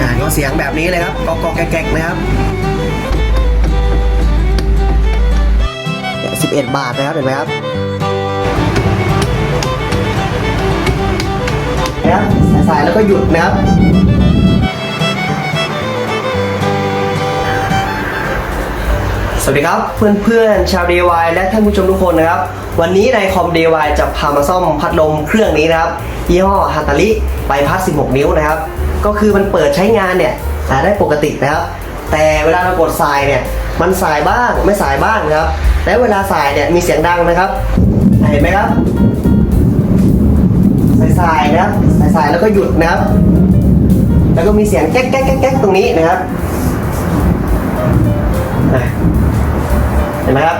อ่าก็เสียงแบบนี้เลยครับกอกอแกกๆนะครับสิบเอ็ดบาทนะครับเห็นไหมครับนะครับสายแล้วก็หยุดนะครับสวัสดีครับเพื่อนๆชาว DIY และท่านผู้ชมทุกคนนะครับ วันนี้ในคอม DIY จะพามาซ่อมพัดลมเครื่องนี้นะครับยี่ห้อฮัตตาริใบพัด 16 นิ้วนะครับ ก็คือมันเปิดใช้งานเนี่ยได้ปกตินะครับ แต่เวลาเรากดสายเนี่ยมันสายบ้างไม่สายบ้างครับ และเวลาสายเนี่ยมีเสียงดังนะครับ เห็นไหมครับสายๆนะครับสายๆแล้วก็หยุดนะครับ แล้วก็มีเสียงแก๊กแก๊กแก๊กแก๊กตรงนี้นะครับเห็นไหมครับ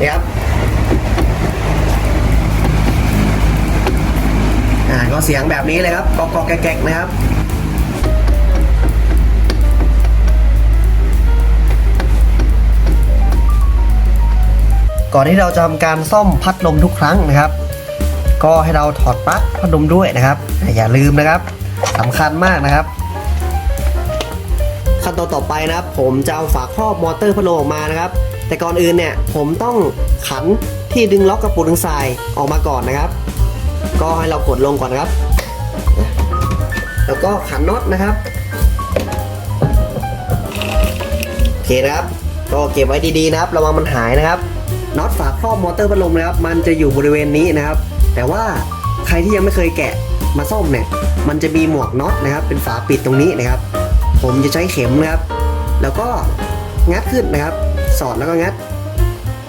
นี่ครับ อ่าก็เสียงแบบนี้เลยครับกอกแกกๆนะครับก่อนที่เราจะทำการซ่อมพัดลมทุกครั้งนะครับ ก็ให้เราถอดปลั๊กพัดลมด้วยนะครับ อย่าลืมนะครับสำคัญมากนะครับ ขั้นตอนต่อไปนะครับ ผมจะเอาฝาครอบมอเตอร์พัดลมออกมานะครับ แต่ก่อนอื่นเนี่ยผมต้องขันที่ดึงล็อกกระปุกดึงทรายออกมาก่อนนะครับ ก็ให้เรากดลงก่อนนะครับ แล้วก็ขันน็อตนะครับโอเคนะครับ ก็เก็บไว้ดีๆนะครับ ระวังมันหายนะครับน็อตฝาครอบมอเตอร์พัดลมนะครับ มันจะอยู่บริเวณนี้นะครับ แต่ว่าใครที่ยังไม่เคยแกะมาซ่อมเนี่ย มันจะมีหมวกน็อตนะครับ เป็นฝาปิดตรงนี้นะครับ ผมจะใช้เข็มนะครับ แล้วก็งัดขึ้นนะครับ สอดแล้วก็งัด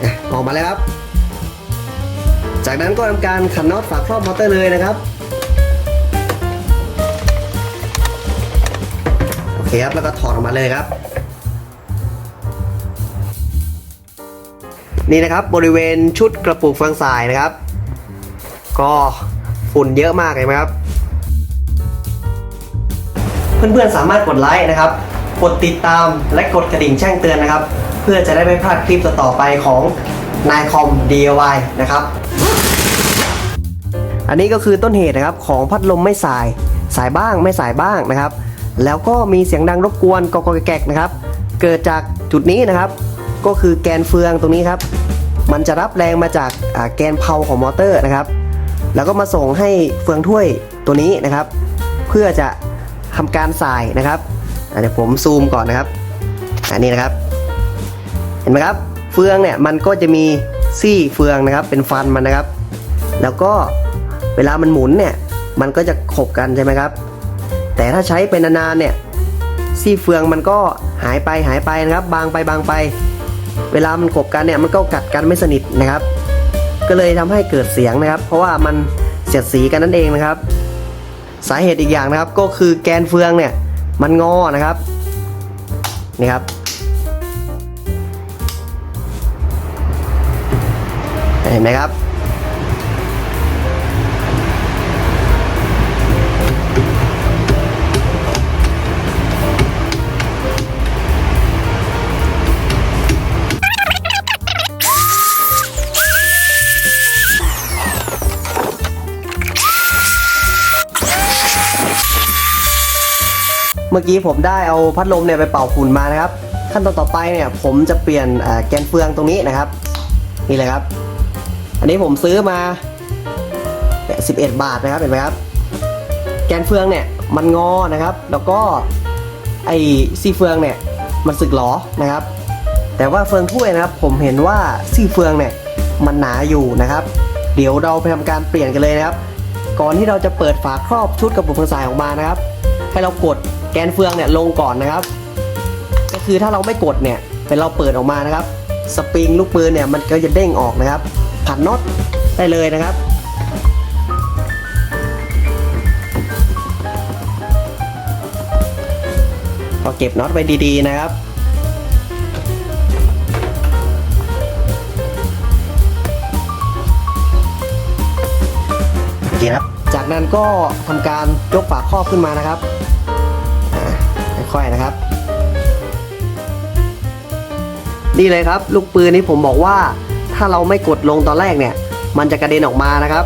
อะออกมาแล้วครับ จากนั้นก็ทำการขันน็อตฝาครอบมอเตอร์เลยนะครับโอเคครับแล้วก็ถอดออกมาเลยครับ นี่นะครับบริเวณชุดกระปุกฟังสายนะครับ ก็ฝุ่นเยอะมากเลยไหมครับ เพื่อนๆสามารถกดไลค์นะครับ กดติดตามและกดกระดิ่งแจ้งเตือนนะครับ เพื่อจะได้ไม่พลาดคลิปต่อๆไปของนายคอม DIY นะครับ อันนี้ก็คือต้นเหตุนะครับของพัดลมไม่สาย สายบ้างไม่สายบ้างนะครับ แล้วก็มีเสียงดังรบกวนกอกแกกนะครับ เกิดจากจุดนี้นะครับ ก็คือแกนเฟืองตรงนี้ครับ มันจะรับแรงมาจากแกนเพาของมอเตอร์นะครับ แล้วก็มาส่งให้เฟืองถ้วยตัวนี้นะครับ เพื่อจะทำการสายนะครับเดี๋ยวผมซูมก่อนนะครับอันนี้นะครับ เห็นไหมครับ เฟืองเนี่ยมันก็จะมีซี่เฟืองนะครับ เป็นฟันมันนะครับ แล้วก็ เวลามันหมุนเนี่ยมันก็จะขบกันใช่ไหมครับ แต่ถ้าใช้เป็นนานๆเนี่ยซี่เฟืองมันก็หายไปหายไปนะครับ บางไปบางไป เวลามันขบกันเนี่ยมันก็กัดกันไม่สนิทนะครับ ก็เลยทำให้เกิดเสียงนะครับ เพราะว่ามันเสียดสีกันนั่นเองนะครับ สาเหตุอีกอย่างนะครับก็คือแกนเฟืองเนี่ยมันงอนะครับนี่ครับเห็นไหมครับ มื่อกี้ผมได้เอาพัดลมเนี่ยไปเป่าฝุ่นมานะครับ ขั้นตอนต่อไปเนี่ยผมจะเปลี่ยนแกนเฟืองตรงนี้นะครับ นี่เลยครับ อันนี้ผมซื้อมา 11 บาทนะครับเห็นไหมครับ แกนเฟืองเนี่ยมันงอนะครับ แล้วก็ไอ้ซี่เฟืองเนี่ยมันสึกหรอนะครับ แต่ว่าเฟืองถ้วยนะครับ ผมเห็นว่าซี่เฟืองเนี่ยมันหนาอยู่นะครับ เดี๋ยวเราไปทำการเปลี่ยนกันเลยนะครับ ก่อนที่เราจะเปิดฝาครอบชุดกระปุกเฟืองสายออกมานะครับ ให้เรากดแกนเฟืองเนี่ยลงก่อนนะครับ ก็คือถ้าเราไม่กดเนี่ยเป็นเราเปิดออกมานะครับ สปริงลูกปืนเนี่ยมันก็จะเด้งออกนะครับ ผันน็อตได้เลยนะครับก็เก็บน็อตไว้ดีๆนะครับโอเคครับ จากนั้นก็ทำการยกฝาครอบขึ้นมานะครับอ่า ค่อยๆนะครับ นี่เลยครับ ลูกปืนนี้ผมบอกว่า ถ้าเราไม่กดลงตอนแรกเนี่ย มันจะกระเด็นออกมานะครับ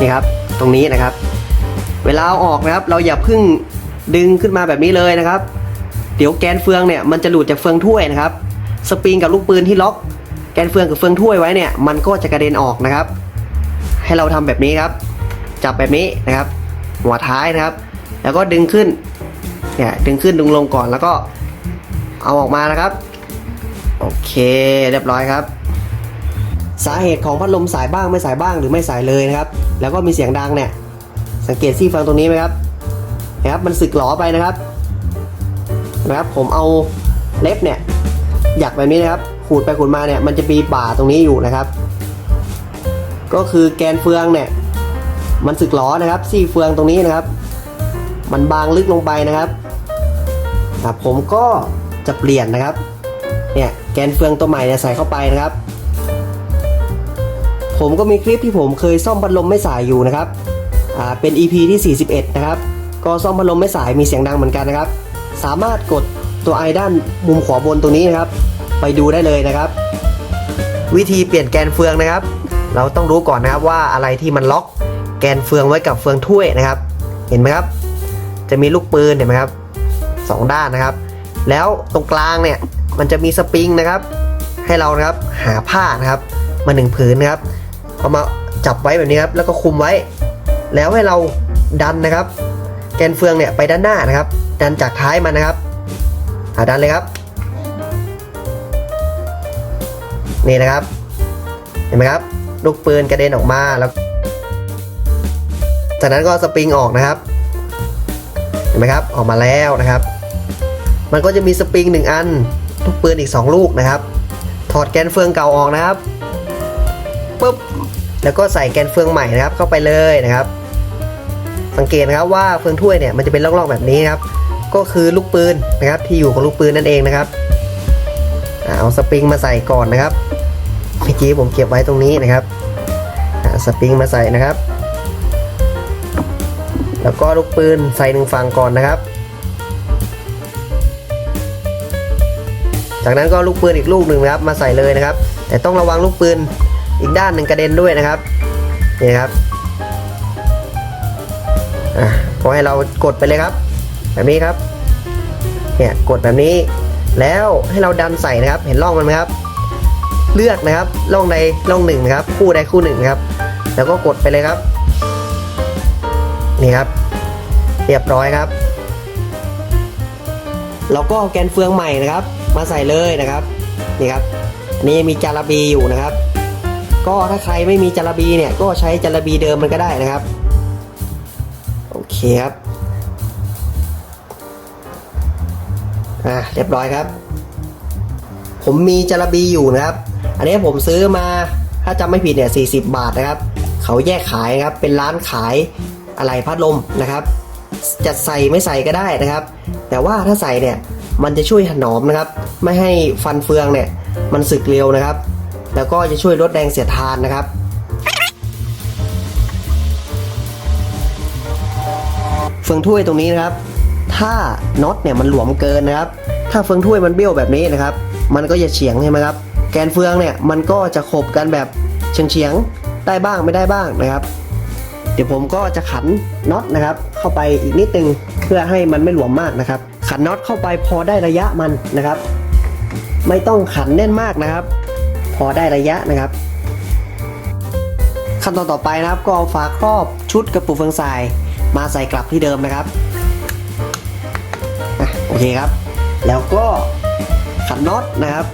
นี่ครับ ตรงนี้นะครับ เวลาเอาออกนะครับ เราอย่าเพึ่งดึงขึ้นมาแบบนี้เลยนะครับ เดี๋ยวแกนเฟืองเนี่ยมันจะหลุดจากเฟืองถ้วยนะครับ สปริงกับลูกปืนที่ล็อก แกนเฟืองกับเฟืองถ้วยไว้เนี่ย มันก็จะกระเด็นออกนะครับ ให้เราทำแบบนี้ครับ จับแบบนี้นะครับ หัวท้ายนะครับ แล้วก็ดึงขึ้น เนี่ยดึงขึ้นดึงลงก่อนแล้วก็เอาออกมานะครับ โอเคเรียบร้อยครับ สาเหตุของพัดลมสายบ้างไม่สายบ้างหรือไม่สายเลยนะครับ แล้วก็มีเสียงดังเนี่ย สังเกตซี่ฟังตรงนี้ไหมครับนะครับมันสึกหลอไปนะครับนะครับผมเอาเล็บเนี่ยหยักแบบนี้นะครับขูดไปขูดมาเนี่ยมันจะมีป่าตรงนี้อยู่นะครับ ก็คือแกนเฟืองเนี่ยมันสึกหลอนะครับซี่เฟืองตรงนี้นะครับ มันบางลึกลงไปนะครับ อะผมก็จะเปลี่ยนนะครับเนี่ยแกนเฟืองตัวใหม่เนี่ยใส่เข้าไปนะครับ ผมก็มีคลิปที่ผมเคยซ่อมพัดลมไม่สายอยู่นะครับอ่าเป็น EP ที่ 41 นะครับ ก็ซ่อมพัดลมไม่สายมีเสียงดังเหมือนกันนะครับ สามารถกดตัวไอด้านมุมขวาบนตรงนี้นะครับ ไปดูได้เลยนะครับ วิธีเปลี่ยนแกนเฟืองนะครับ เราต้องรู้ก่อนนะครับว่าอะไรที่มันล็อกแกนเฟืองไว้กับเฟืองถ้วยนะครับ เห็นไหมครับ จะมีลูกปืนเห็นไหมครับ สองด้านนะครับ แล้วตรงกลางเนี่ยมันจะมีสปริงนะครับ ให้เรานะครับหาผ้านะครับ มาหนึ่งผืนนะครับ เอามาจับไว้แบบนี้ครับแล้วก็คุมไว้ แล้วให้เราดันนะครับ แกนเฟืองเนี่ยไปด้านหน้านะครับ ดันจากท้ายมันนะครับอ่าดันเลยครับ นี่นะครับ เห็นไหมครับ ลูกปืนกระเด็นออกมาแล้ว จากนั้นก็สปริงออกนะครับ เห็นไหมครับ ออกมาแล้วนะครับ มันก็จะมีสปริงหนึ่งอันลูกปืนอีก 2 ลูกนะครับ ถอดแกนเฟืองเก่าออกนะครับปุ๊บแล้วก็ใส่แกนเฟืองใหม่นะครับเข้าไปเลยนะครับ สังเกตนะครับว่าเฟืองถ้วยเนี่ยมันจะเป็นร่องๆแบบนี้นครับ ก็คือลูกปืนนะครับที่อยู่ของลูกปืนนั่นเองนะครับเอาสปริงมาใส่ก่อนนะครับเมื่อกี้ผมเก็บไว้ตรงนี้นะครับอ่าสปริงมาใส่นะครับ แล้วก็ลูกปืนใส่หนึ่งฝั่งก่อนนะครับ จากนั้นก็ลูกปืนอีกลูกหนึ่งนะครับมาใส่เลยนะครับ แต่ต้องระวังลูกปืนอีกด้านหนึ่งกระเด็นด้วยนะครับนี่ครับอะพอให้เรากดไปเลยครับ แบบนี้ครับเนี่ยกดแบบนี้ แล้วให้เราดันใส่นะครับ เห็นร่องมันไหมครับ เลือกนะครับร่องใดร่องหนึ่งนะครับ คู่ใดคู่หนึ่งครับ แล้วก็กดไปเลยครับนี่ครับ เรียบร้อยครับ เราก็แกนเฟืองใหม่นะครับ มาใส่เลยนะครับนี่ครับนนี้มีจาระบีอยู่นะครับ ก็ถ้าใครไม่มีจาระบีเนี่ยก็ใช้จาระบีเดิมมันก็ได้นะครับโอเคครับอะเรียบร้อยครับ ผมมีจาระบีอยู่นะครับ อันนี้ผมซื้อมาถ้าจำไม่ผิดเนี่ย40 บาทนะครับ เขาแยกขายนะครับเป็นร้านขายอะไรพัดลมนะครับจะใส่ไม่ใส่ก็ได้นะครับ แต่ว่าถ้าใส่เนี่ย มันจะช่วยถนอมนะครับ ไม่ให้ฟันเฟืองเนี่ยมันสึกเร็วนะครับ แล้วก็จะช่วยลดแรงเสียดทานนะครับ เฟืองถ้วยตรงนี้นะครับ ถ้าน็อตเนี่ยมันหลวมเกินนะครับ ถ้าเฟืองถ้วยมันเบี้ยวแบบนี้นะครับ มันก็จะเฉียงใช่ไหมครับ แกนเฟืองเนี่ยมันก็จะขบกันแบบเฉียงเฉียงๆได้บ้างไม่ได้บ้างนะครับ เดี๋ยวผมก็จะขันน็อตนะครับ เข้าไปอีกนิดนึงเพื่อให้มันไม่หลวมมากนะครับ ขันน็อตเข้าไปพอได้ระยะมันนะครับ ไม่ต้องขันแน่นมากนะครับ พอได้ระยะนะครับ ขั้นตอนต่อไปนะครับ ก็เอาฝาครอบชุดกระปุกเฟืองทราย มาใส่กลับที่เดิมนะครับอโอเคครับ แล้วก็ขันน็อตนะครับ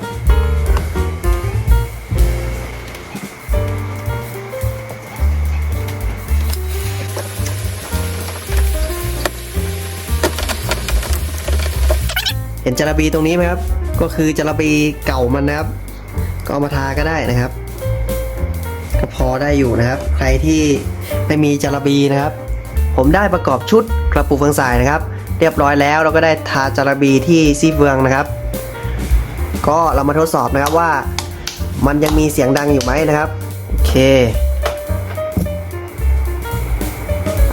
เห็นจาระบีตรงนี้ไหมครับ ก็คือจาระบีเก่ามันนะครับ ก็เอามาทาก็ได้นะครับ ก็พอได้อยู่นะครับ ใครที่ไม่มีจาระบีนะครับ ผมได้ประกอบชุดกระปุกเฟืองสายนะครับ เรียบร้อยแล้วเราก็ได้ทาจาระบีที่ซีเฟืองนะครับ ก็เรามาทดสอบนะครับว่า มันยังมีเสียงดังอยู่ไหมนะครับโอเค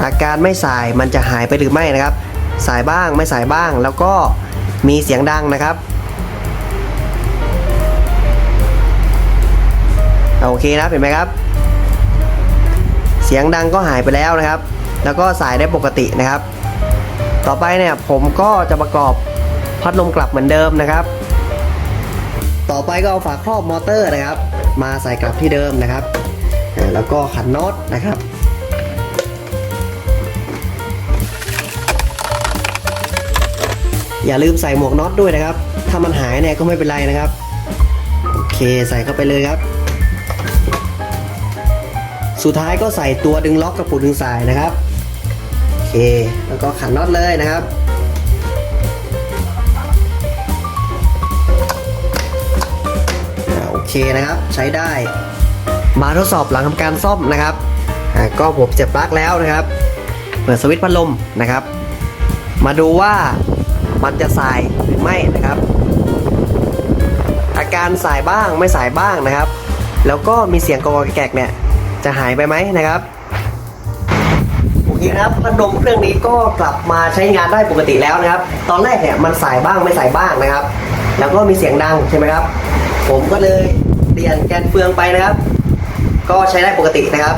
อาการไม่สายมันจะหายไปหรือไม่นะครับ สายบ้างไม่สายบ้างแล้วก็ มีเสียงดังนะครับ โอเคนะเห็นไหมครับ เสียงดังก็หายไปแล้วนะครับ แล้วก็สายได้ปกตินะครับ ต่อไปเนี่ยผมก็จะประกอบพัดลมกลับเหมือนเดิมนะครับ ต่อไปก็เอาฝาครอบมอเตอร์นะครับ มาใส่กลับที่เดิมนะครับ แล้วก็ขันน็อตนะครับ อย่าลืมใส่หมวกน็อตด้วยนะครับ ถ้ามันหายเนี่ยก็ไม่เป็นไรนะครับ โอเคใส่เข้าไปเลยครับ สุดท้ายก็ใส่ตัวดึงล็อกกระปุกดึงสายนะครับ โอเค แล้วก็ขันน็อตเลยนะครับโอเคนะครับใช้ได้ มาทดสอบหลังทำการซ่อมนะครับก็ผมเสียบปลั๊กแล้วนะครับ เปิดสวิตช์พัดลมนะครับ มาดูว่า มันจะสายหรือไม่นะครับ อาการสายบ้างไม่สายบ้างนะครับ แล้วก็มีเสียงกรอกแกกเนี่ยจะหายไปไหมนะครับโอเคครับพัดลมเครื่องนี้ก็กลับมาใช้งานได้ปกติแล้วนะครับ ตอนแรกเนี่ยมันสายบ้างไม่สายบ้างนะครับ แล้วก็มีเสียงดังใช่ไหมครับ ผมก็เลยเปลี่ยนแกนเฟืองไปนะครับ ก็ใช้ได้ปกตินะครับ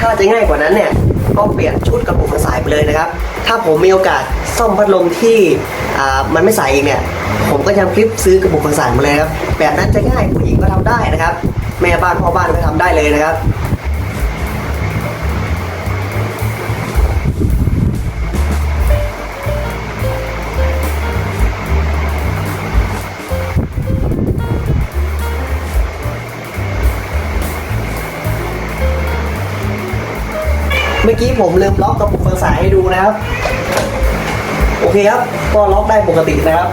ถ้าจะง่ายกว่านั้นเนี่ยก็เปลี่ยนชุดกระปุกสายไปเลยนะครับ ถ้าผมมีโอกาสซ่อมพัดลมที่ มันไม่ใสายอีกเนี่ย ผมก็จะคลิปซื้อกระปุกกระสายมาเลยครับ แบบนั้นจะง่ายผู้หญิงก็ทำได้นะครับ แม่บ้านพ่อบ้านก็ทำได้เลยนะครับเมื่อกี้ผมลืมล็อกกระปุกกระสายให้ดูนะครับ โอเคครับ ก็ล็อกได้ปกตินะครับ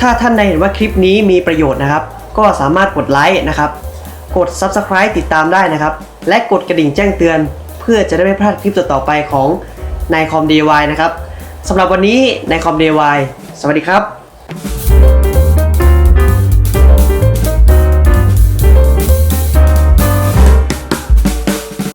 ถ้าท่านใดเห็นว่าคลิปนี้มีประโยชน์นะครับ ก็สามารถกดไลค์นะครับ กด Subscribe ติดตามได้นะครับ และกดกระดิ่งแจ้งเตือน เพื่อจะได้ไม่พลาดคลิปต่อๆไปของนายคอม DIY นะครับสำหรับวันนี้นายคอม DIY สวัสดีครับ